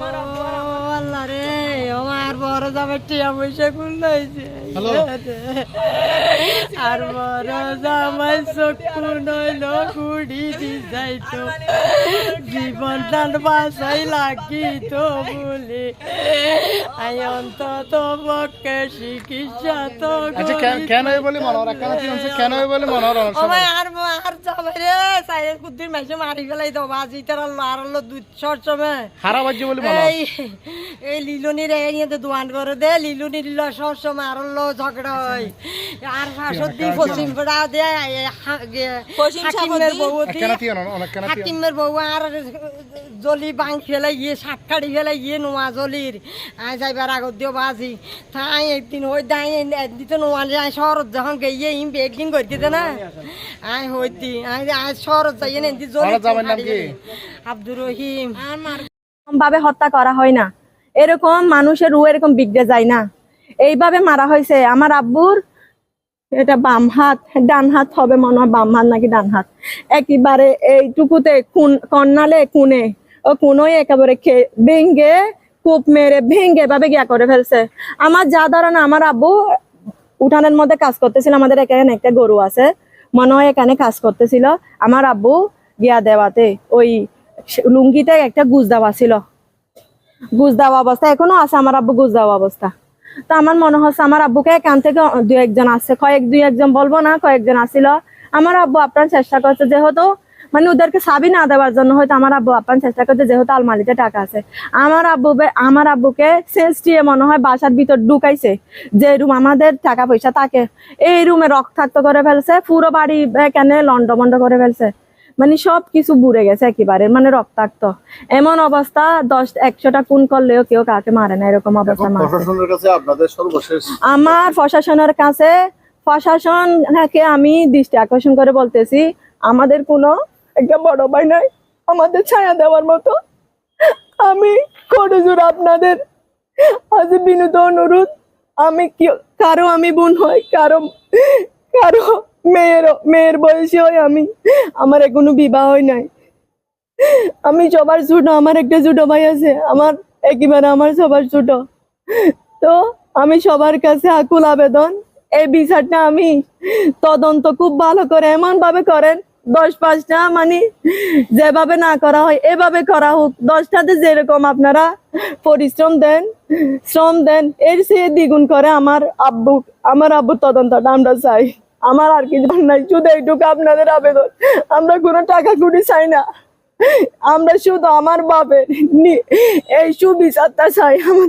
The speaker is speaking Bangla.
আল্লাহ রে আমার বড় জামাই টিয়া পয়সা খুললাইছে আর বড় জামাই চক্ষু নইল কুড়ি দি যাইতো জীবন দান বাসাই লাগি তো বলে। আই অন্তত পক্ষে চিকিৎসা তো আচ্ছা কেন- বলে মনে হয় কেন বলে মনে হয়? ভাই আর আর যাবে রে সাইয়ের কুদ্দির মাইসে মারি ফেলাই তো বাজি তার আর দুধ সময় হারা বাজ্য বলে এই লিলুনির এরিয়াতে দোয়ান করে দে লিলুনির ল সব সময় আর লো ঝগড়া হয়। আর শাশুড়ি পশ্চিম পড়া দে হাকিমের বউ দি হাকিমের বউ আর জলি বাং ফেলে গিয়ে সাত কাটি ফেলে গিয়ে নোয়া জলির। আই যাইবার আগত দিও বাজি। তাই একদিন হই দাই দিতে নোয়া যায় শহরত যখন গিয়ে ইম একদিন করে দিতে না। আই হইতি আই আই শহরত যাই না এদি জলি? আব্দুর রহিম। ভাবে হত্যা করা হয় না। এরকম মানুষের রু এরকম বিগড়ে যায় না। এইভাবে মারা হয়েছে। আমার আব্বুর এটা বাম হাত, ডান হাত হবে মনে হয়, বাম হাত নাকি ডান হাত। একেবারে এইটুকুতে খুন কন্নালে কুনে ও কুনোই একেবারে ভেঙ্গে, কূপ মেরে, ভেঙ্গে এভাবে গিয়া করে ফেলছে। আমার যা ধারণা, আমার আব্বু উঠানের মধ্যে কাজ করতেছিল। আমাদের এখানে একটা গরু আছে। মনে হয় এখানে কাজ করতেছিল। আমার আব্বু গিয়া দেওয়াতে ওই লুঙ্গিতে একটা গুজ দেওয়া ছিল। গুজ দেওয়া অবস্থা, এখনও আছে আমার আব্বু গুজ দেওয়া অবস্থা। তো আমার মনে হচ্ছে আমার আব্বুকে এখান থেকে দু একজন আসছে কয়েক দুই একজন বলব না, কয়েকজন আসছিল আমার আব্বু আপনার চেষ্টা করছে, যেহেতু মানে ওদেরকে সাবি না দেওয়ার জন্য হয়তো আমার আব্বু আপনার চেষ্টা করছে, যেহেতু আলমারিতে টাকা আছে। আমার আব্বু আমার আব্বুকে সেন্স দিয়ে মনে হয় বাসার ভিতর ঢুকাইছে, যে রুম আমাদের টাকা পয়সা থাকে। এই রুমে রক্তাক্ত করে ফেলছে, পুরো বাড়ি এখানে লন্ডমন্ড করে ফেলছে। মানে সব কিছু বুড়ে গেছে একেবারে মানে রক্তাক্ত। এমন অবস্থা দশ একশোটা খুন করলেও কেউ কাকে মারে না এরকম অবস্থা আমার প্রশাসনের কাছে প্রশাসনকে আমি দৃষ্টি আকর্ষণ করে বলতেছি আমাদের কোনো একটা বড় ভাই নাই আমাদের ছায়া দেওয়ার মতো। আমি করজোর আপনাদের। আজ বিনোদ অনুরোধ আমি কারও আমি বোন হই কারও কারও মেয়ের মেয়ের বয়সী হই আমি। আমার এখনও বিবাহ হয় নাই। আমি সবার ছোট, আমার একটা ছোট ভাই আছে, আমার একেবারে আমার সবার ছোট। তো আমি সবার কাছে আকুল আবেদন, এই বিচারটা আমি তদন্ত খুব ভালো করে এমন ভাবে করেন, দশ পাঁচটা মানে যেভাবে না করা হয় এভাবে করা হোক, দশটাতে যেরকম আপনারা পরিশ্রম দেন, শ্রম দেন, এর চেয়ে দ্বিগুণ করে আমার আব্বু, আমার আব্বুর তদন্তটা আমরা চাই। আমার আর কিছু নাই, শুধু এইটুকু আপনাদের আবেদন। আমরা কোনো টাকা কুড়ি চাই না। আমরা শুধু আমার বাপের এই সুবিচারটা চাই। আমাদের